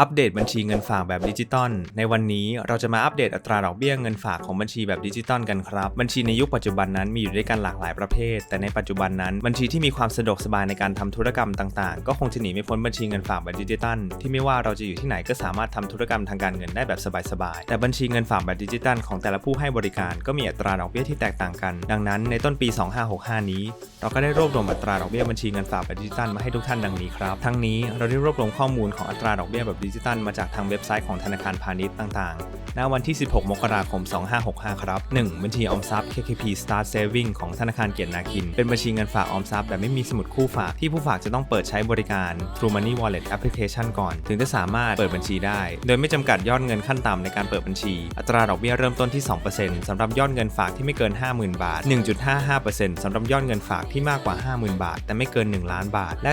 อัปเดตบัญชีเงินฝากแบบดิจิตอลในวันนี้เราจะมาอัปเดตอัตราดอกเบี้ยเงินฝากของบัญชีแบบดิจิตอลกันครับ บัญชีในยุคปัจจุบันนั้นมีอยู่ด้วยกันหลากหลายประเภท แต่ในปัจจุบันนั้นบัญชีที่มีความสะดวกสบายในการทำธุรกรรมต่างๆ ก็คงจะหนีไม่พ้นบัญชีเงินฝากแบบดิจิตอลที่ไม่ว่าเราจะอยู่ที่ไหนก็สามารถทำธุรกรรมทางการเงินได้แบบสบายๆแต่บัญชีเงินฝากแบบดิจิตอลของแต่ละผู้ให้บริการก็มีอัตราดอกเบี้ยที่แตกต่างกัน ดังนั้นในต้นปี 2565 นี้ เราก็ได้รวบรวมอัตราดอกเบี้ยบัญชีเงินฝากแบบดิจิตอลมาให้ทุกท่านดังนี้ครับทั้งนี้เราได้รวบรวมข้อมูลของอัตราดอกเบี้ยแบบดิจิตอลมาจากทางเว็บไซต์ของธนาคารพาณิชย์ต่างๆ ณ วันที่ 16 มกราคม 2565 ครับ 1. บัญชีออมทรัพย์ KKP Start Saving ของธนาคารเกียรตินาคิน เป็นบัญชีเงินฝากออมทรัพย์แบบไม่มีสมุดคู่ฝากที่ผู้ฝากจะต้องเปิดใช้บริการ True Money Wallet Application ก่อน ถึงจะสามารถเปิดบัญชีได้ โดยไม่จำกัดยอดเงินขั้นต่ำในการเปิดบัญชี อัตราดอกเบี้ยเริ่มต้นที่ 2%สำหรับยอดเงินฝากที่ไม่เกิน 50,000 บาท 1.55%สำหรับยอดเงินฝากที่มากกว่า 50,000 บาท แต่ไม่เกิน 1 ล้านบาท และ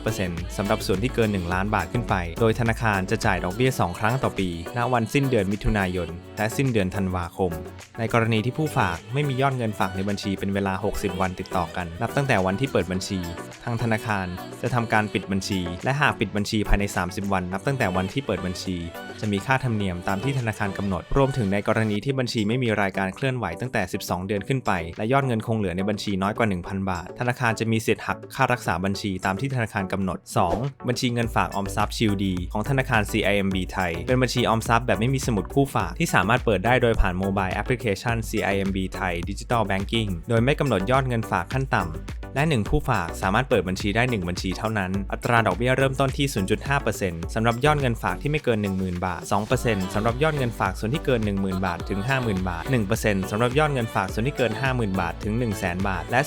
0.5%สำหรับส่วนที่เกิน 1 ล้านบาทขึ้นไป โดยธนาคารจะจ่ายดอกเบี้ย 2 ครั้งต่อปี ณ วันสิ้นเดือนมิถุนายน และสิ้นเดือนธันวาคม ในกรณีที่ผู้ฝากไม่มียอดเงินฝากในบัญชีเป็นเวลา 60 วันติดต่อกัน นับตั้งแต่วันที่เปิดบัญชี ทางธนาคารจะทำการปิดบัญชี และหากปิดบัญชีภายใน 30 วัน นับตั้งแต่วันที่เปิดบัญชี จะมีค่าธรรมเนียมตามที่ธนาคารกำหนด รวมถึงในกรณีที่บัญชีไม่มีรายการเคลื่อนไหวตั้งแต่ 12 เดือนขึ้นไป และยอดเงินคงเหลือในบัญชีน้อยกว่า 1,000 บาท ธนาคารจะมีสิทธิ์หักค่ารักษาบัญชีตามที่ธนาคารกำหนด 2. บัญชีเงินฝากออมทรัพย์ชิลดีของธนาคาร CIMB ไทย เป็นบัญชีออมทรัพย์แบบไม่มีสมุดคู่ฝากที่สามารถเปิดได้โดยผ่านโมบายแอปพลิเคชัน CIMB ไทย Digital Banking โดยไม่กำหนดยอดเงินฝากขั้นต่ำและ 1 ผู้ฝากสามารถเปิดบัญชีได้ 1 บัญชีเท่านั้น อัตราดอกเบี้ยเริ่มต้นที่ 0.5%สำหรับยอดเงินฝากที่ไม่เกิน 10,000 บาท 2%สำหรับยอดเงินฝากส่วนที่เกิน 10,000 บาทถึง 50,000 บาท 1%สำหรับยอดเงินฝากส่วนที่เกิน 50,000 บาทถึง 100,000 บาท และ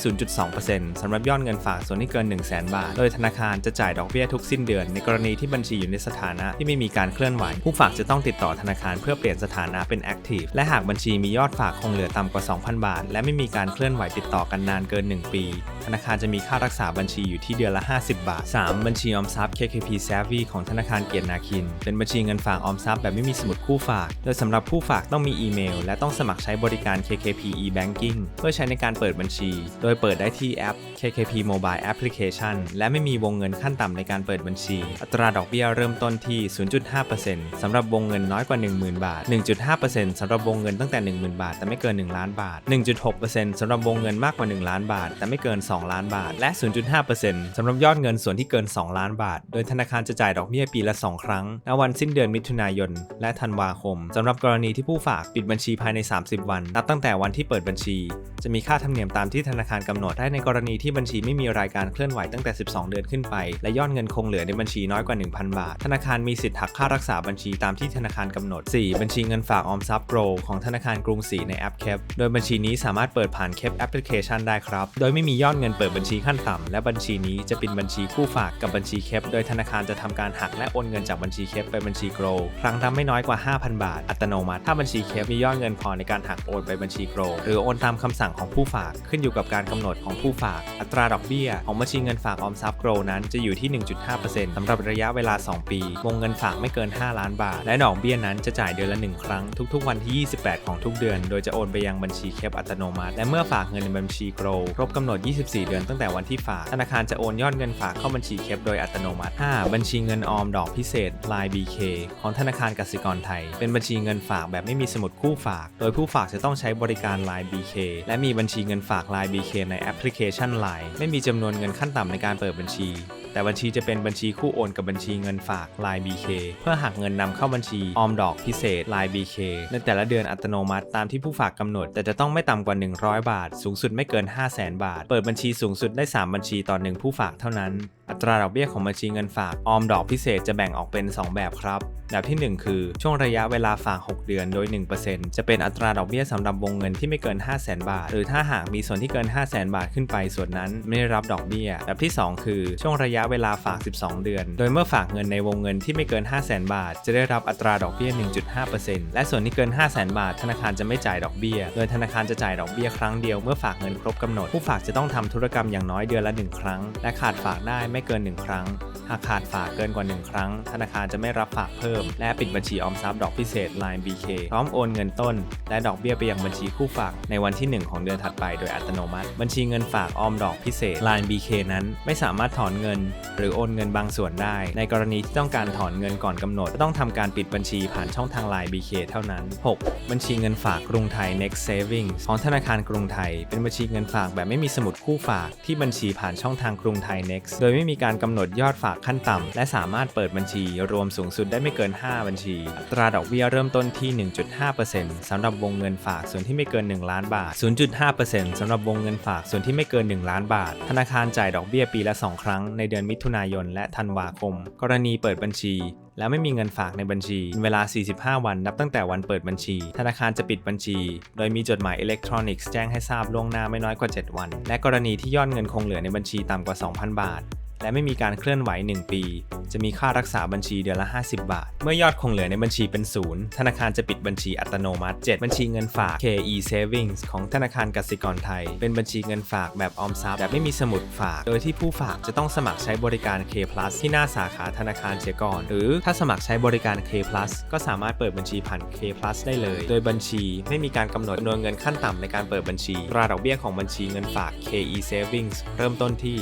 0.2%สำหรับยอดเงินฝากส่วนที่เกิน 100,000 บาท โดยธนาคารจะจ่ายดอกเบี้ยทุกสิ้นเดือน ในกรณีที่บัญชีอยู่ในสถานะที่ไม่มีการเคลื่อนไหว ผู้ฝากจะต้องติดต่อธนาคารเพื่อเปลี่ยนสถานะเป็น Active และหากบัญชีมียอดฝากคงเหลือต่ำกว่า 2,000 บาท และไม่มีการเคลื่อนไหวติดต่อกันนานเกิน 1 ปี ธนาคารจะมีค่ารักษาบัญชีอยู่ที่เดือนละ 50 บาท 3. บัญชีออมทรัพย์ KKP Savvy ของธนาคารเกียรตินาคิน เป็นบัญชีเงินฝากออมทรัพย์แบบไม่มีสมุดคู่ฝาก โดยสำหรับผู้ฝากต้องมีอีเมล และต้องสมัครใช้บริการ KKP e-banking เพื่อใช้ในการเปิดบัญชี โดยเปิดได้ที่แอป KKP Mobile Application และไม่มีวงเงินขั้นต่ำในการเปิดบัญชี อัตราดอกเบี้ยเริ่มต้นที่ 0.5%สำหรับวงเงินน้อยกว่า 10,000 บาท 1.5%สำหรับวงเงินตั้งแต่ 10,000 บาท แต่ไม่เกิน 1 ล้านบาท 1.6%สำหรับวงเงินมากกว่า 1 ล้านบาท แต่ไม่เกิน 2 ล้านบาท และ 0.5%สำหรับยอดเงินส่วนที่เกิน 2 ล้านบาท โดยธนาคารจะจ่ายดอกเบี้ยปีละ 2 ครั้ง ณ วันสิ้นเดือนมิถุนายน และธันวาคม สำหรับกรณีที่ผู้ฝากปิดบัญชีภายใน 30 วัน นับตั้งแต่วันที่เปิดบัญชี จะมีค่าธรรมเนียมตามที่ธนาคารกำหนดได้ในกรณีที่บัญชีไม่มีรายการเคลื่อนไหวตั้งแต่ 12 เดือนขึ้นไป และยอดเงินคงเหลือในบัญชีน้อยกว่า 1,000 บาท ธนาคารมีสิทธิ์หักค่ารักษาบัญชีตามที่ธนาคารกำหนด 4. บัญชีเงินฝากออมทรัพย์ Grow ของธนาคารกรุงศรีในแอปเคปโดยบัญชีนี้สามารถเปิดผ่านเคปแอปพลิเคชันได้ครับ โดยไม่มียอดเงินเปิดบัญชีขั้นต่ำและบัญชีนี้จะเป็นบัญชีคู่ฝากกับบัญชีเคปโดยธนาคารจะทำการหักและโอนเงินจากบัญชีเคปไปบัญชี Grow ครั้งละไม่น้อยกว่า 5,000 บาท อัตโนมัติ ถ้าบัญชีเคปมียอดเงินพอในการหักโอนไปบัญชี Grow หรือโอนตามคำสั่งของผู้ฝากขึ้นอยู่กับการกำหนดของผู้ฝาก อัตราดอกเบี้ย ของบัญชีเงินฝากออมทรัพย์ Grow นั้นจะอยู่ที่ 1.5%สำหรับระยะเวลา 2 ปีวงเงินฝากไม่เกิน 5 ล้านบาท และดอกเบี้ยนั้นจะจ่ายเดือนละ 1 ครั้ง ทุก ๆ วันที่ 28 ของทุกเดือน โดยจะโอนไปยังบัญชีเคปอัตโนมัติ และเมื่อฝากเงินในบัญชี Grow ครบกำหนด 24 เดือนตั้งแต่วันที่ฝาก ธนาคารจะโอนยอดเงินฝากเข้าบัญชีเคปโดยอัตโนมัติ 5. บัญชีเงินออมดอกพิเศษ Line BK ของธนาคารกสิกรไทย เป็นบัญชีเงินฝากแบบไม่มีสมุดคู่ฝาก โดยผู้ฝากจะต้องใช้บริการ Line BK และมีบัญชีเงินฝาก Line BK ในแอปพลิเคชัน Line ไม่มีจำนวนเงินขั้นต่ำในการเปิดบัญชี แต่บัญชีจะเป็นบัญชีคู่โอนกับบัญชีเงินฝากลาย BK เพื่อหักเงินนำเข้าบัญชีออมดอกพิเศษลาย BK ในแต่ละเดือนอัตโนมัติตามที่ผู้ฝากกำหนด แต่จะต้องไม่ต่ำกว่า 100 บาท สูงสุดไม่เกิน 5 0 0 0 0 0 บาท เปิดบัญชีสูงสุดได้ 3 บัญชีต่อหนึ่งผู้ฝากเท่านั้น อัตราดอกเบี้ยของบัญชีเงินฝากออมดอกพิเศษจะแบ่งออกเป็น 2 แบบครับ แบบที่ 1 คือช่วงระยะเวลาฝาก 6 เดือนโดย 1%จะเป็นอัตราดอกเบี้ยสำหรับวงเงินที่ไม่เกิน 5 0 0 0 0 0บาท หรือถ้าหากมีส่วนที่เกิน 5 0 0 0 0 0บาทขึ้นไปส่วนนั้นไม่ได้รับดอกเบี้ย แบบที่ 2 คือช่วงระยะเวลาฝาก 12 เดือน โดยเมื่อฝากเงินในวงเงินที่ไม่เกิน 5 0 0 0 0 0บาท จะได้รับอัตราดอกเบี้ย 1.5%และส่วนที่เกิน 5 0 0 0 0 0บาท ธนาคารจะไม่จ่ายดอกเบี้ย โดยธนาคารจะจ่ายดอกเบี้ยครั้งเดียวเมื่อฝากเงินครบกำหนด ผู้ฝากจะต้องทำธุรกรรมอย่างน้อยเดือนละ 1 ครั้ง และขาดฝากได้ไม่เกิน 1 ครั้ง หากขาดฝากเกินกว่า 1 ครั้ง ธนาคารจะไม่รับฝากเพิ่ม และปิดบัญชีออมทรัพย์ดอกพิเศษ Line BK พร้อมโอนเงินต้น และดอกเบี้ยไปยังบัญชีคู่ฝากในวันที่ 1 ของเดือนถัดไปโดยอัตโนมัติ บัญชีเงินฝากออมดอกพิเศษ Line BK นั้นไม่สามารถถอนเงิน หรือโอนเงินบางส่วนได้ ในกรณีที่ต้องการถอนเงินก่อนกำหนดต้องทำการปิดบัญชีผ่านช่องทาง Line BK เท่านั้น 6. บัญชีเงินฝากกรุงไทย Next Savings ของธนาคารกรุงไทย เป็นบัญชีเงินฝากแบบไม่มีสมุดคู่ฝากที่บัญชีผ่านช่องทางกรุงไทย Next โดยไม่มีการกำหนดยอดฝากขั้นต่ำ และสามารถเปิดบัญชีรวมสูงสุดได้ไม่เกิน 5 บัญชี ตราดอกเบี้ยเริ่มต้นที่ 1.5%สำหรับวงเงินฝากส่วนที่ไม่เกิน 1 ล้านบาท 0.5%สำหรับวงเงินฝากส่วนที่ไม่เกิน 1 ล้านบาท ธนาคารจ่ายดอกเบี้ยปีละ 2 ครั้งในเดือนมิถุนายนและธันวาคม กรณีเปิดบัญชี แล้วไม่มีเงินฝากในบัญชีเป็นเวลา 45 วันนับตั้งแต่วันเปิดบัญชี ธนาคารจะปิดบัญชี โดยมีจดหมายอิเล็กทรอนิกส์แจ้งให้ทราบล่วงหน้าไม่น้อยกว่า 7 วัน และกรณีที่ยอดเงินคงเหลือในบัญชีต่ำกว่า 2,000 บาท และไม่มีการเคลื่อนไหว 1 ปี จะมีค่ารักษาบัญชีเดือนละ 50 บาท เมื่อยอดคงเหลือในบัญชีเป็นศูนย์ธนาคารจะปิดบัญชีอัตโนมัติ 7 บัญชีเงินฝาก KE Savings ของธนาคารกสิกรไทย เป็นบัญชีเงินฝากแบบออมทรัพย์แบบไม่มีสมุดฝาก โดยที่ผู้ฝากจะต้องสมัครใช้บริการ K Plus ที่หน้าสาขาธนาคารเสียก่อน หรือถ้าสมัครใช้บริการ K Plus ก็สามารถเปิดบัญชีผ่าน K Plus ได้เลย โดยบัญชีไม่มีการกำหนดจำนวนเงินขั้นต่ำในการเปิดบัญชี ราดอกเบี้ยของบัญชีเงินฝาก KE Savings เริ่มต้นที่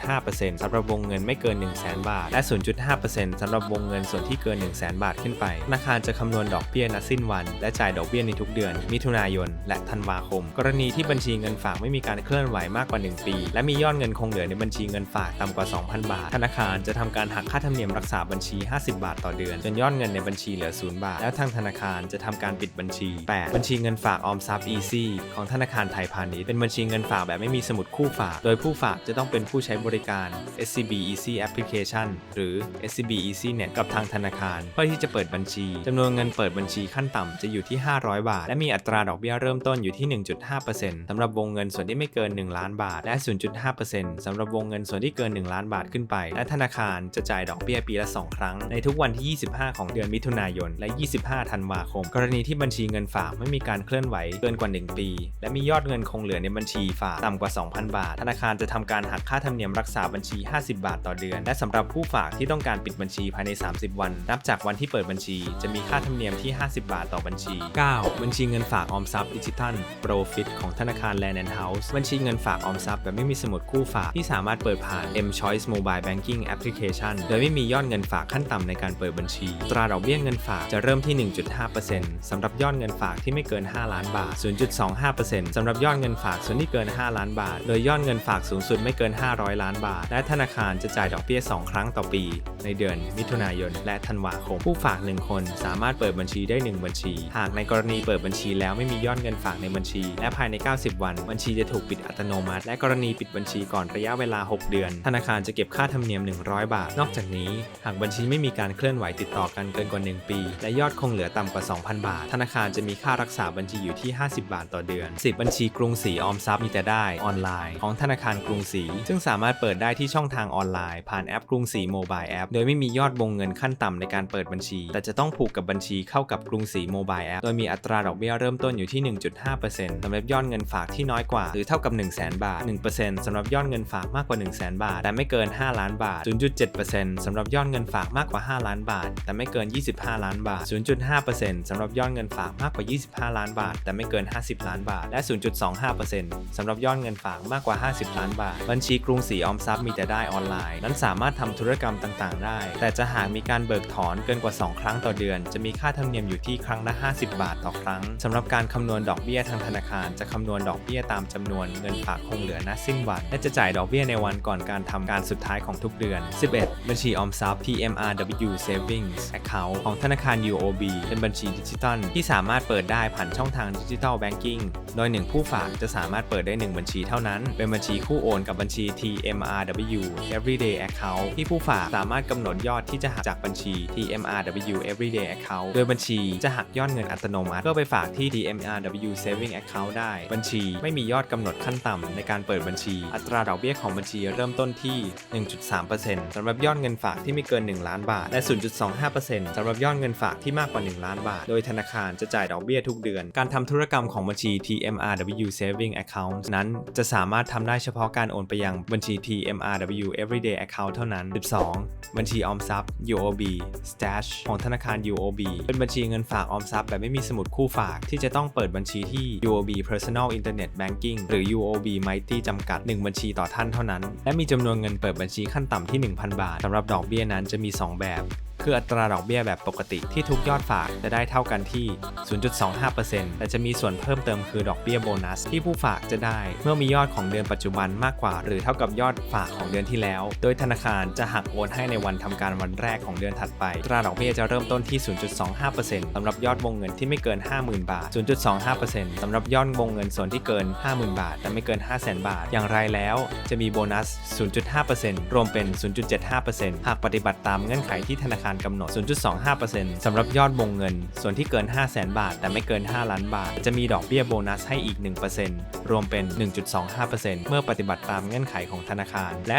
1.5%สำหรับวงเงินไม่เกิน 1 0 0 0 0แบาท และ 0.5%สำหรับวงเงินส่วนที่เกิน 1 0 0 0 0 0 บาทขึ้นไป ธนาคารจะคำนวณดอกเบี้ยณสิ้นวัน และจ่ายดอกเบี้ยในทุกเดือน มิถุนายน และธันวาคม กรณีที่บัญชีเงินฝากไม่มีการเคลื่อนไหวมากกว่า 1 ปี และมียอดเงินคงเหลือในบัญชีเงินฝากต่ำกว่า 2,000 บาท ธนาคารจะทำการหักค่าธรรมเนียมรักษาบัญชี 50 บาทต่อเดือน จนยอดเงินในบัญชีเหลือ 0 บาท แล้วทางธนาคารจะทำการปิดบัญชี 8 บัญชีเงินฝากออมทรัพย์ Easy ของธนาคารไทยพาณิชย์เป็นบัญชีเงินฝากแบบไม่มีสมุดคู่ฝาก โดยผู้ฝากจะต้องเป็นผู้ใช้บริการ SCB Easy Application หรือ SCB Easy Net กับทางธนาคาร เพื่อที่จะเปิดบัญชีจำนวนเงินเปิดบัญชีขั้นต่ำจะอยู่ที่ 500 บาท และมีอัตราดอกเบี้ยเริ่มต้นอยู่ที่ 1.5%สำหรับวงเงินส่วนที่ไม่เกิน 1 ล้านบาท และ 0.5%สำหรับวงเงินส่วนที่เกิน 1 ล้านบาทขึ้นไป และธนาคารจะจ่ายดอกเบี้ยปีละ 2 ครั้ง ในทุกวันที่ 25 ของเดือนมิถุนายน และ 25 ธันวาคม กรณีที่บัญชีเงินฝากไม่มีการเคลื่อนไหวเกินกว่า 1 ปี และมียอดเงินคงเหลือในบัญชีฝากต่ำกว่า 2,000 บาท ธนาคารจะทำการหักค่าธรรมเนียมรักษาบัญชี 50บาทต่อเดือน และสำหรับผู้ฝากที่ต้องการปิดบัญชีภายใน 30 วัน นับจากวันที่เปิดบัญชี จะมีค่าธรรมเนียมที่ 50 บาทต่อบัญชี 9. บัญชีเงินฝากออมทรัพย์ดิจิทัล Profit ของธนาคาร Land and House บัญชีเงินฝากออมทรัพย์แบบไม่มีสมุดคู่ฝากที่สามารถเปิดผ่าน M Choice Mobile Banking Application โดยไม่มียอดเงินฝากขั้นต่ำในการเปิดบัญชี ตราดอกเบี้ยเงินฝากจะเริ่มที่ 1.5%สำหรับยอดเงินฝากที่ไม่เกิน 5 ล้านบาท 0.25%สำหรับยอดเงินฝากส่วนที่เกิน 5 ล้านบาท โดยยอดเงินฝากสูงสุดไม่เกิน 500 ล้านบาท และธนาคารจะจ่ายดอกเบี้ย 2 ครั้งต่อปี ในเดือนมิถุนายนและธันวาคม ผู้ฝาก 1 คนสามารถเปิดบัญชีได้ 1 บัญชี หากในกรณีเปิดบัญชีแล้วไม่มียอดเงินฝากในบัญชี และภายใน 90 วัน บัญชีจะถูกปิดอัตโนมัติ และกรณีปิดบัญชีก่อนระยะเวลา 6 เดือน ธนาคารจะเก็บค่าธรรมเนียม 100 บาท นอกจากนี้ หากบัญชีไม่มีการเคลื่อนไหวติดต่อกันเกินกว่า 1 ปี และยอดคงเหลือต่ำกว่า 2,000 บาท ธนาคารจะมีค่ารักษาบัญชีอยู่ที่ 50 บาทต่อเดือน 10 บัญชีกรุงศรีออมทรัพย์มีแต่ได้ออนไลน์ของธนาคารกรุงศรีซึ่งสามารถเปิดได้ที่ช่องทางออนไลน์ผ่านแอปกรุงศรีโมบายแอปโดยไม่มียอดวงเงินขั้นต่ำในการเปิดบัญชี แต่จะต้องผูกกับบัญชีเข้ากับกรุงศรีโมบายแอปโดยมีอัตราดอกเบี้ยเริ่มต้นอยู่ที่ 1.5%สำหรับยอดเงินฝากที่น้อยกว่า หรือเท่ากับ 1 0 0 0 0แบาท 1%สำหรับยอดเงินฝากมากกว่า 1 0 0 0 0แบาท แต่ไม่เกิน 5 ล้านบาท 0.7%สำหรับยอดเงินฝากมากกว่า 5 ล้านบาท แต่ไม่เกิน 25 ล้านบาท 0.5%สำหรับยอดเงินฝากมากกว่า 25 ล้านบาท แต่ไม่เกิน 50 ล้านบาท และ 0.25%สำหรับยอดเงินฝากมากกว่า 50 ล้านบาท บัญชีกรุงศรีออมทรัพย์มีแต่ได้ออนไลน์ นั้นสามารถทำธุรกรรมต่างๆ ได้ แต่จะหากมีการเบิกถอนเกินกว่า 2 ครั้งต่อเดือน จะมีค่าธรรมเนียมอยู่ที่ครั้งละ 50 บาทต่อครั้งสำหรับการคำนวณดอกเบี้ยทางธนาคาร จะคำนวณดอกเบี้ยตามจำนวนเงินฝากคงเหลือณสิ้นวัน และจะจ่ายดอกเบี้ยในวันก่อนการทำการสุดท้ายของทุกเดือน 11 บัญชีออมทรัพย์ PMRW Savings Account ของธนาคาร UOB เป็นบัญชีดิจิทัลที่สามารถเปิดได้ผ่านช่องทางดิจิทัลแบงกิ้งโดย 1 ผู้ฝากจะสามารถเปิดได้ 1 บัญชีเท่านั้น เป็นบัญชีคู่โอนกับบัญชี TMRW Everyday Account ที่ผู้ฝากสามารถกำหนดยอดที่จะหักจากบัญชี TMRW Everyday Account โดยบัญชีจะหักยอดเงินอัตโนมัติเพื่อไปฝากที่ TMRW Saving Account ได้ บัญชีไม่มียอดกำหนดขั้นต่ำในการเปิดบัญชี อัตราดอกเบี้ยของบัญชีเริ่มต้นที่ 1.3%สำหรับยอดเงินฝากที่ไม่เกิน 1 ล้านบาท และ 0.25%สำหรับยอดเงินฝากที่มากกว่า 1 ล้านบาท โดยธนาคารจะจ่ายดอกเบี้ยทุกเดือน การทำธุรกรรมของบัญชี TMRW Saving Account นั้นจะสามารถทำได้เฉพาะการโอนไปยังบัญชี TMRW Everyday Account เท่านั้น 12 บัญชีออมทรัพย์ UOB Stash ของธนาคาร UOB เป็นบัญชีเงินฝากออมทรัพย์แบบไม่มีสมุดคู่ฝากที่จะต้องเปิดบัญชีที่ UOB Personal Internet Banking หรือ UOB Mighty จำกัด 1 บัญชีต่อท่านเท่านั้น และมีจำนวนเงินเปิดบัญชีขั้นต่ำที่ 1,000 บาทสำหรับดอกเบี้ยนั้นจะมี 2 แบบ คืออัตราดอกเบี้ยแบบปกติที่ทุกยอดฝากจะได้เท่ากันที่ 0.25%แต่จะมีส่วนเพิ่มเติมคือดอกเบี้ยโบนัสที่ผู้ฝากจะได้ เมื่อมียอดของเดือนปัจจุบันมากกว่า หรือเท่ากับยอดฝากของเดือนที่แล้ว โดยธนาคารจะหักโอนให้ในวันทำการวันแรกของเดือนถัดไปอัตราดอกเบี้ยจะเริ่มต้นที่ 0.25%สำหรับยอดวงเงินที่ไม่เกิน 50,000 บาท 0.25%สำหรับยอดวงเงินส่วนที่เกิน 50,000 บาท แต่ไม่เกิน 500,000 บาท อย่างไรแล้วจะมีโบนัส 0.5%รวมเป็น 0.75%หากปฏิบัติตามเงื่อนไขที่ธนาคารกำหนด 0.25%สำหรับยอดวงเงิน ส่วนที่เกิน 500,000บาท แต่ไม่เกิน 5 ล้านบาท จะมีดอกเบี้ยโบนัสให้อีก 1%รวมเป็น 1.25%เมื่อปฏิบัติตามเงื่อนไขของธนาคาร และ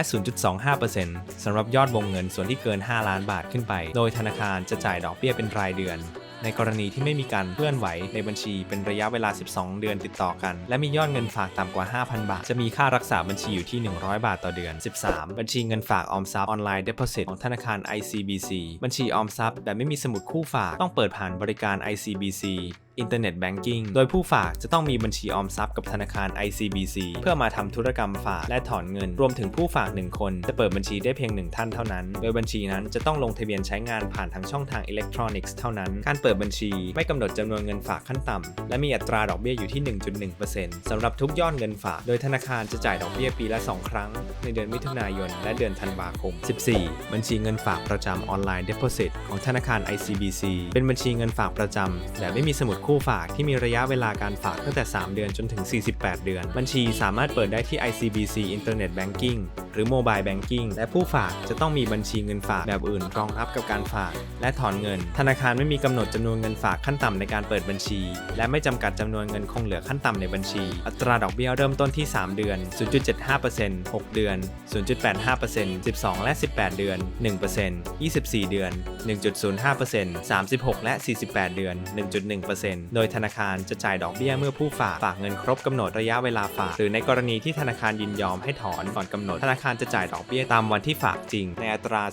0.25%สำหรับยอดวงเงินส่วนที่เกิน 5 ล้านบาทขึ้นไป โดยธนาคารจะจ่ายดอกเบี้ยเป็นรายเดือน ในกรณีที่ไม่มีการเคลื่อนไหวในบัญชีเป็นระยะเวลา 12 เดือนติดต่อกัน และมียอดเงินฝากต่ำกว่า 5,000 บาท จะมีค่ารักษาบัญชีอยู่ที่ 100 บาทต่อเดือน 13 บัญชีเงินฝากออมทรัพย์ออนไลน์ Deposit ของธนาคาร ICBC บัญชีออมทรัพย์แบบไม่มีสมุดคู่ฝากต้องเปิดผ่านบริการ ICBC Internet Banking โดยผู้ฝากจะต้องมีบัญชีออมทรัพย์กับธนาคาร ICBC เพื่อมาทำธุรกรรมฝากและถอนเงิน รวมถึงผู้ฝาก 1 คน จะเปิดบัญชีได้เพียง 1 ท่านเท่านั้น โดยบัญชีนั้นจะต้องลงทะเบียนใช้งานผ่านทางช่องทางอิเล็กทรอนิกส์เท่านั้น การเปิดบัญชีไม่กำหนดจำนวนเงินฝากขั้นต่ำและมีอัตราดอกเบี้ยอยู่ที่ 1.1%สำหรับทุกยอดเงินฝาก โดยธนาคารจะจ่ายดอกเบี้ยปีละ 2 ครั้ง ในเดือนมิถุนายน และเดือนธันวาคม 14 บัญชีเงินฝากประจำออนไลน์ Deposit ของธนาคาร ICBC เป็นบัญชีเงินฝากประจำแบบไม่มีสมุดคูู่้ฝากที่มีระยะเวลาการฝากตั้งแต่ 3 เดือนจนถึง 48 เดือน บัญชีสามารถเปิดได้ที่ ICBC Internet Banking หรือ Mobile Banking และผู้ฝากจะต้องมีบัญชีเงินฝากแบบอื่นรองรับกับการฝาก และถอนเงิน ธนาคารไม่มีกำหนดจำนวนเงินฝากขั้นต่ำในการเปิดบัญชี และไม่จำกัดจำนวนเงินคงเหลือขั้นต่ำในบัญชี อัตราดอกเบี้ยเริ่มต้นที่ 3 เดือน 0.75% 6 เดือน 0.85% 12 และ 18 เดือน 1% 24 เดือน 1.05% 36 และ 48 เดือน 1.1%โดยธนาคารจะจ่ายดอกเบี้ยเมื่อผู้ฝากฝากเงินครบกำหนดระยะเวลาฝาก หรือในกรณีที่ธนาคารยินยอมให้ถอนก่อนกำหนด ธนาคารจะจ่ายดอกเบี้ยตามวันที่ฝากจริง ในอัตรา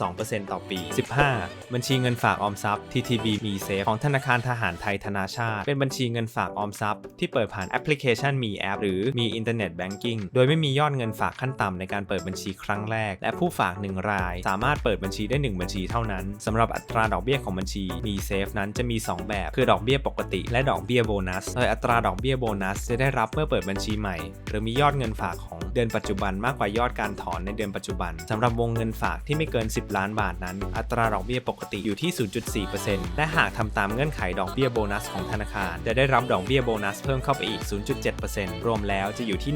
0.2%ต่อปี 15 บัญชีเงินฝากออมทรัพย์ TTB มีเซฟของธนาคารทหารไทยธนาชาติ เป็นบัญชีเงินฝากออมทรัพย์ที่เปิดผ่านแอปพลิเคชันมีแอปหรือมีอินเทอร์เน็ตแบงกิ้งโดยไม่มียอดเงินฝากขั้นต่ำในการเปิดบัญชีครั้งแรก และผู้ฝาก 1 ราย สามารถเปิดบัญชีได้ 1 บัญชีเท่านั้นสำหรับอัตราดอกเบี้ยของบัญชีมีเซฟนั้นจะมี 2 แบบ คือดอกเบี้ยปกติ และดอกเบี้ยโบนัส โดยอัตราดอกเบี้ยโบนัสจะได้รับเมื่อเปิดบัญชีใหม่ หรือมียอดเงินฝากของเดือนปัจจุบันมากกว่ายอดการถอนในเดือนปัจจุบันสำหรับวงเงินฝากที่ไม่เกิน 10 ล้านบาทนั้น อัตราดอกเบี้ยปกติอยู่ที่ 0.4%และหากทำตามเงื่อนไขดอกเบี้ยโบนัสของธนาคาร จะได้รับดอกเบี้ยโบนัสเพิ่มเข้าไปอีก 0.7%รวมแล้วจะอยู่ที่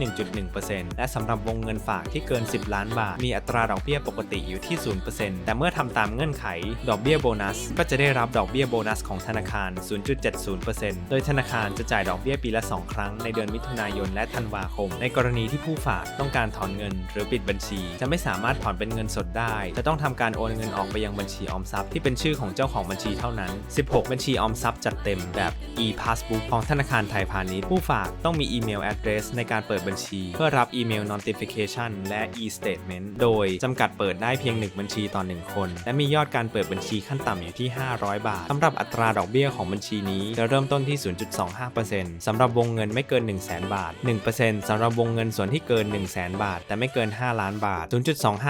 1.1%และสำหรับวงเงินฝากที่เกิน 10 ล้านบาท มีอัตราดอกเบี้ยปกติอยู่ที่ 0%แต่เมื่อทำตามเงื่อนไขดอกเบี้ยโบนัส ก็จะได้รับดอกเบี้ยโบนัสของธนาคาร 0.7 0.0%โดยธนาคารจะจ่ายดอกเบี้ยปีละ 2 ครั้งในเดือนมิถุนายนและธันวาคม ในกรณีที่ผู้ฝากต้องการถอนเงิน หรือปิดบัญชี จะไม่สามารถถอนเป็นเงินสดได้ จะต้องทำการโอนเงินออกไปยังบัญชีออมทรัพย์ที่เป็นชื่อของเจ้าของบัญชีเท่านั้น 16 บัญชีออมทรัพย์จัดเต็มแบบ e-passbook ของธนาคารไทยพาณิชย์ผู้ฝากต้องมีอีเมล address ในการเปิดบัญชี เพื่อรับอีเมล notification และ e-statement โดยจำกัดเปิดได้เพียง 1 บัญชีต่อ 1 คน และมียอดการเปิดบัญชีขั้นต่ำอยู่ที่ 500 บาทสำหรับอัตราดอกเบี้ยของบัญชีนี้จะเริ่มต้นที่ 0.25%สำหรับวงเงินไม่เกิน 1 0 0 0 0แบาท 1%สำหรับวงเงินส่วนที่เกิน 1 0 0 0 0 0บาท แต่ไม่เกิน 5 ล้านบาท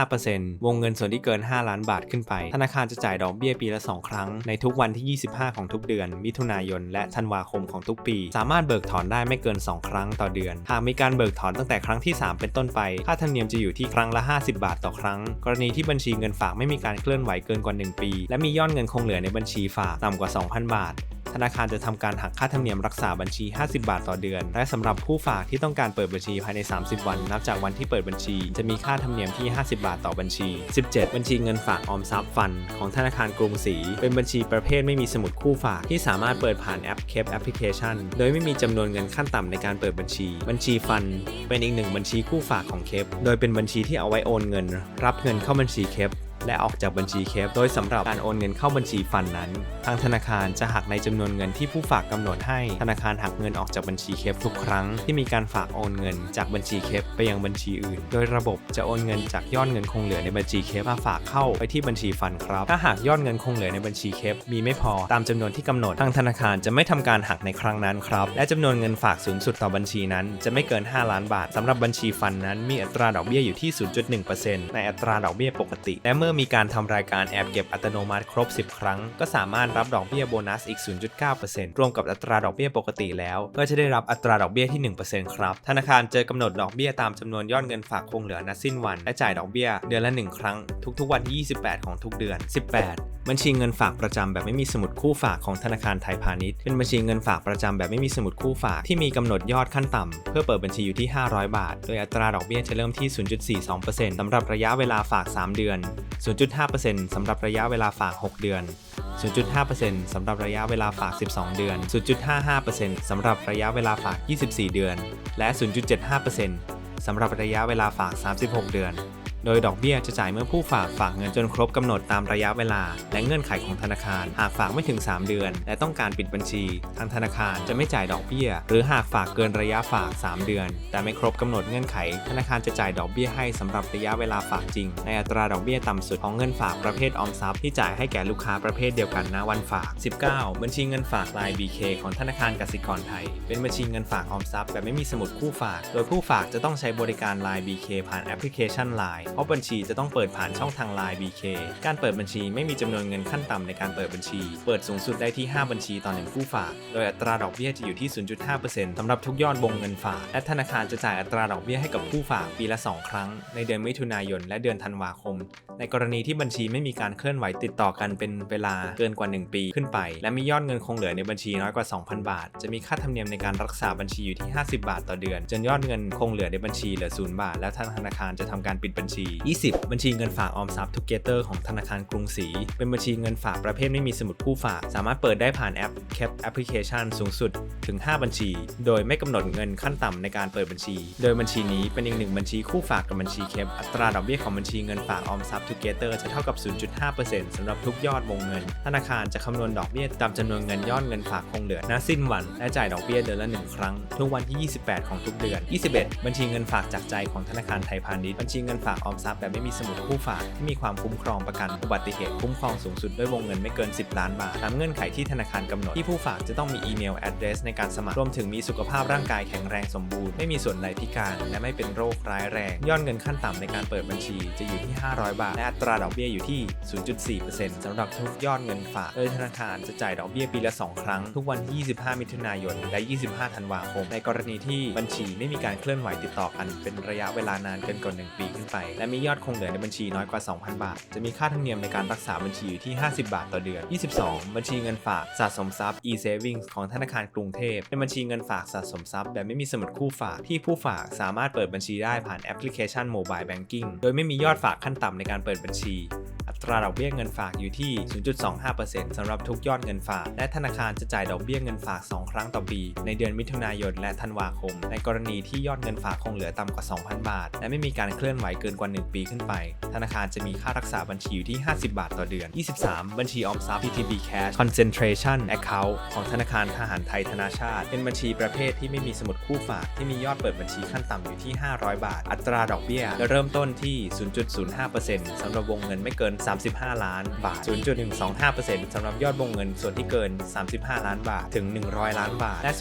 0.25%วงเงินส่วนที่เกิน 5 ล้านบาทขึ้นไป ธนาคารจะจ่ายดอกเบี้ยปีละ 2 ครั้ง ในทุกวันที่ 25 ของทุกเดือน มิถุนายน และธันวาคมของทุกปี สามารถเบิกถอนได้ไม่เกิน 2 ครั้งต่อเดือน หากมีการเบิกถอนตั้งแต่ครั้งที่ 3 เป็นต้นไป ค่าธรรมเนียมจะอยู่ที่ครั้งละ 50 บาทต่อครั้ง กรณีที่บัญชีเงินฝากไม่มีการเคลื่อนไหวเกินกว่า 1 ปี และมียอดเงินคงเหลือในบัญชีฝากต่ำกว่า 2,000 บาท ธนาคารจะทำการหักค่าธรรมเนียมรักษาบัญชี 50 บาทต่อเดือน และสำหรับผู้ฝากที่ต้องการเปิดบัญชีภายใน 30 วัน นับจากวันที่เปิดบัญชี จะมีค่าธรรมเนียมที่ 50 บาทต่อบัญชี 17 บัญชีเงินฝากออมทรัพย์ฟัน ของธนาคารกรุงศรี เป็นบัญชีประเภทไม่มีสมุดคู่ฝากที่สามารถเปิดผ่านแอปเคปแอปพลิเคชัน โดยไม่มีจำนวนเงินขั้นต่ำในการเปิดบัญชี บัญชีฟัน เป็นอีกหนึ่งบัญชีคู่ฝากของเคปโดยเป็นบัญชีที่เอาไว้โอนเงิน รับเงินเข้าบัญชีเคป และออกจากบัญชีเคฟ โดยสำหรับการโอนเงินเข้าบัญชีฟันนั้น ทางธนาคารจะหักในจำนวนเงินที่ผู้ฝากกำหนดให้ ธนาคารหักเงินออกจากบัญชีเคฟทุกครั้งที่มีการฝากโอนเงินจากบัญชีเคฟไปยังบัญชีอื่น โดยระบบจะโอนเงินจากยอดเงินคงเหลือในบัญชีเคฟมาฝากเข้าไปที่บัญชีฟันครับ ถ้าหากยอดเงินคงเหลือในบัญชีเคฟมีไม่พอตามจำนวนที่กำหนด ทางธนาคารจะไม่ทำการหักในครั้งนั้นครับ และจำนวนเงินฝากสูงสุดต่อบัญชีนั้น จะไม่เกิน 5 ล้านบาทสำหรับบัญชีฟันนั้น มีอัตราดอกเบี้ยอยู่ที่ 0.1%ในอัตราดอกเบี้ยปกติ และเมื่อมีการทำรายการแอบเก็บอัตโนมัติครบ 10 ครั้ง ก็สามารถรับดอกเบี้ยโบนัสอีก 0.9%รวมกับอัตราดอกเบี้ยปกติแล้ว ก็จะได้รับอัตราดอกเบี้ยที่ 1%ครับ ธนาคารจะกำหนดดอกเบี้ยตามจำนวนยอดเงินฝากคงเหลือนัดสิ้นวัน และจ่ายดอกเบี้ยเดือนละ 1 ครั้ง ทุกๆวันที่ 28 ของทุกเดือน 18บัญชีเงินฝากประจำแบบไม่มีสมุดคู่ฝากของธนาคารไทยพาณิชย์เป็นบัญชีเงินฝากประจำแบบไม่มีสมุดคู่ฝากที่มีกำหนดยอดขั้นต่ำเพื่อเปิดบัญชีอยู่ที่ 500 บาท โดยอัตราดอกเบี้ยจะเริ่มที่ 0.42%สำหรับระยะเวลาฝาก 3 เดือน0.5%สำหรับระยะเวลาฝาก 6 เดือน 0.5%สำหรับระยะเวลาฝาก 12 เดือน 0.55%สำหรับระยะเวลาฝาก 24 เดือน และ 0.75%สำหรับระยะเวลาฝาก 36 เดือน โดยดอกเบี้ยจะจ่ายเมื่อผู้ฝากฝากเงินจนครบกำหนดตามระยะเวลา และเงื่อนไขของธนาคาร หากฝากไม่ถึง 3 เดือน และต้องการปิดบัญชี ทางธนาคารจะไม่จ่ายดอกเบี้ย หรือหากฝากเกินระยะฝาก 3 เดือน แต่ไม่ครบกำหนดเงื่อนไข ธนาคารจะจ่ายดอกเบี้ยให้สำหรับระยะเวลาฝากจริง ในอัตราดอกเบี้ยต่ำสุดของเงินฝากประเภทออมทรัพย์ที่จ่ายให้แก่ลูกค้าประเภทเดียวกันณวันฝาก 19 บัญชีเงินฝากลาย BK ของธนาคารกสิกรไทย เป็นบัญชีเงินฝากออมทรัพย์แบบไม่มีสมุดคู่ฝาก โดยผู้ฝากจะต้องใช้บริการ Line BK ผ่านแอปพลิเคชัน Line เพราะบัญชีจะต้องเปิดผ่านช่องทาง Line BK การเปิดบัญชีไม่มีจำนวนเงินขั้นต่ำในการเปิดบัญชี เปิดสูงสุดได้ที่ 5 บัญชีต่อหนึ่งผู้ฝาก โดยอัตราดอกเบี้ยจะอยู่ที่ 0.5%สำหรับทุกยอดวงเงินฝาก และธนาคารจะจ่ายอัตราดอกเบี้ยให้กับผู้ฝากปีละ 2 ครั้ง ในเดือนมิถุนายนและเดือนธันวาคม ในกรณีที่บัญชีไม่มีการเคลื่อนไหวติดต่อกันเป็นเวลาเกินกว่า 1 ปีขึ้นไป และมียอดเงินคงเหลือในบัญชีน้อยกว่า 2,000 บาท จะมีค่าธรรมเนียมในการรักษาบัญชีอยู่ที่ 50 บาทต่อเดือน จนยอดเงินคงเหลือในบัญชีเหลือ0บาท แล้วธนาคารจะทำการปิดบัญชี20 บัญชีเงินฝากออมทรัพย์ทูเกเตอร์ของธนาคารกรุงศรี เป็นบัญชีเงินฝากประเภทไม่มีสมุดคู่ฝาก สามารถเปิดได้ผ่านแอป c a p แอปพลิเคชันสูงสุดถึง 5 บัญชี โดยไม่กำหนดเงินขั้นต่ำในการเปิดบัญชี โดยบัญชีนี้เป็นอีกหนึ่งบัญชีคู่ฝากกับบัญชีเคปอัตราดอกเบี้ยของบัญชีเงินฝากออมทรัพย์ทูเกเตอร์จะเท่ากับ 0.5%สำหรับทุกยอดวงเงิน ธนาคารจะคำนวณดอกเบี้ยตามจำนวนเงินยอดเงินฝากคงเหลือณสิ้นวันและจ่ายดอกเบี้ยเดือนละ 1 ครั้ง ทุกวันที่ 28 ของทุกเดือน 21 บัญชีเงินฝากจากใจของธนาคารไทยพาณิชย์บัญชีเงินฝากออมทรัพย์แบบไม่มีสมุดคู่ฝากที่มีความคุ้มครองประกันอุบัติเหตุคุ้มครองสูงสุดด้วยวงเงินไม่เกิน 10 ล้านบาทตามเงื่อนไขที่ธนาคารกำหนดที่ผู้ฝากจะต้องมีอีเมล address ในการสมัครรวมถึงมีสุขภาพร่างกายแข็งแรงสมบูรณ์ไม่มีส่วนใดพิการ และไม่เป็นโรคร้ายแรงยอดเงินขั้นต่ำในการเปิดบัญชีจะอยู่ที่ 500 บาท และอัตราดอกเบี้ยอยู่ที่ 0.4%สำหรับทุกยอดเงินฝากโดยธนาคารจะจ่ายดอกเบี้ยปีละ 2 ครั้ง ทุกวันที่25 มิถุนายน และ 25 ธันวาคม ในกรณีที่บัญชีไม่มีการเคลื่อนไหวติดต่อกันเป็นระยะเวลานานเกินกว่า 1 ปีขึ้นไปและมียอดคงเหลือในบัญชีน้อยกว่า 2,000 บาท จะมีค่าธรรมเนียมในการรักษาบัญชีอยู่ที่ 50 บาทต่อเดือน 22 บัญชีเงินฝากสะสมทรัพย์ e-savings ของธนาคารกรุงเทพเป็นบัญชีเงินฝากสะสมทรัพย์แบบไม่มีสมุดคู่ฝากที่ผู้ฝากสามารถเปิดบัญชีได้ผ่านแอปพลิเคชัน Mobile Banking โดยไม่มียอดฝากขั้นต่ำในการเปิดบัญชี อัตราดอกเบี้ยเงินฝากอยู่ที่ 0.25%สำหรับทุกยอดเงินฝาก และธนาคารจะจ่ายดอกเบี้ยเงินฝาก 2 ครั้งต่อปี ในเดือนมิถุนายนและธันวาคม ในกรณีที่ยอดเงินฝากคงเหลือต่ำกว่า 2,000 บาท และไม่มีการเคลื่อนไหวเกินกว่า1 ปีขึ้นไป ธนาคารจะมีค่ารักษาบัญชีอยู่ที่ 50 บาทต่อเดือน 23 บัญชีออมทรัพย์ PTB Cash Concentration Account ของธนาคารทหารไทยธนาชาติ เป็นบัญชีประเภทที่ไม่มีสมุดคู่ฝากที่มียอดเปิดบัญชีขั้นต่ำอยู่ที่ 500 บาท อัตราดอกเบี้ยจะเริ่มต้นที่ 0.05%สำหรับวงเงินไม่เกิน 35 ล้านบาท 0.125%สำหรับยอดวงเงินส่วนที่เกิน 35 ล้านบาทถึง 100 ล้านบาท และ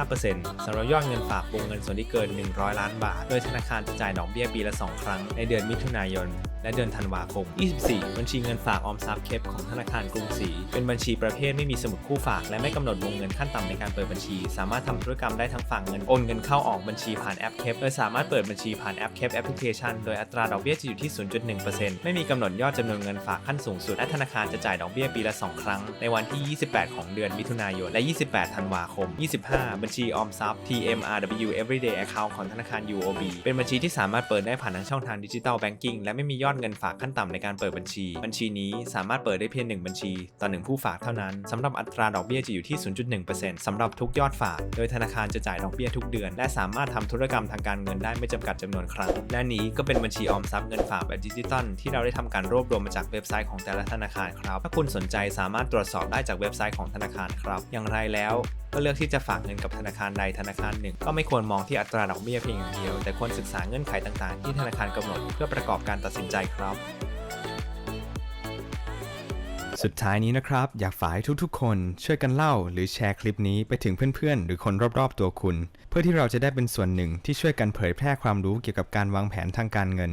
0.25%สำหรับยอดเงินฝากวงเงินส่วนที่เกิน 100 ล้านบาท โดยธนาคารจะจ่ายดอกเบี้ยปีละ 2 ครั้งในเดือนมิถุนายน และเดือนธันวาคม 24 บัญชีเงินฝากออมทรัพย์เคปของธนาคารกรุงศรี เป็นบัญชีประเภทไม่มีสมุดคู่ฝาก และไม่กำหนดวงเงินขั้นต่ำในการเปิดบัญชี สามารถทำธุรกรรมได้ทั้งฝากเงินโอนเงินเข้าออกบัญชีผ่านแอปเคปโดยสามารถเปิดบัญชีผ่านแอปเคปแอปพลิเคชัน โดยอัตราดอกเบี้ยจะอยู่ที่ 0.1%ไม่มีกำหนดยอดจำนวนเงินฝากขั้นสูงสุดและธนาคารจะจ่ายดอกเบี้ยปีละ 2 ครั้ง ในวันที่ 28 ของเดือนมิถุนายนและ 28 ธันวาคม 25 บัญชีออมทรัพย์ TMRW Everyday Account ของธนาคาร UOB เป็นบัญชีที่สามารถเปิดได้ผ่านทางช่องทางดิจิ t a ลแบงกิ้งและไม่มียอดอดเงินฝากขั้นต่ำในการเปิดบัญชี บัญชีนี้สามารถเปิดได้เพียง 1 บัญชี ต่อ 1 ผู้ฝากเท่านั้นสำหรับอัตราดอกเบี้ยจะอยู่ที่ 0.1%สำหรับทุกยอดฝาก โดยธนาคารจะจ่ายดอกเบี้ยทุกเดือน และสามารถทำธุรกรรมทางการเงินได้ไม่จำกัดจำนวนครั้ง และนี้ก็เป็นบัญชีออมทรัพย์เงินฝากแบบดิจิตอลที่เราได้ทำการรวบรวมมาจากเว็บไซต์ของแต่ละธนาคารครับ ถ้าคุณสนใจสามารถตรวจสอบได้จากเว็บไซต์ของธนาคารครับ อย่างไรแล้ว ก็เลือกที่จะฝากเงินกับธนาคารใดธนาคารหนึ่ง ก็ไม่ควรมองที่อัตราดอกเบี้ยเพียงอย่างเดียว แต่ควรศึกษาเงื่อนไขต่างๆ ที่ธนาคารกำหนดเพื่อประกอบการตัดสินใจครับสุดท้ายนี้นะครับ อยากฝากให้ทุกๆ คนช่วยกันเล่าหรือแชร์คลิปนี้ไปถึงเพื่อนๆ หรือคนรอบๆตัวคุณ เพื่อที่เราจะได้เป็นส่วนหนึ่งที่ช่วยกันเผยแพร่ความรู้เกี่ยวกับการวางแผนทางการเงิน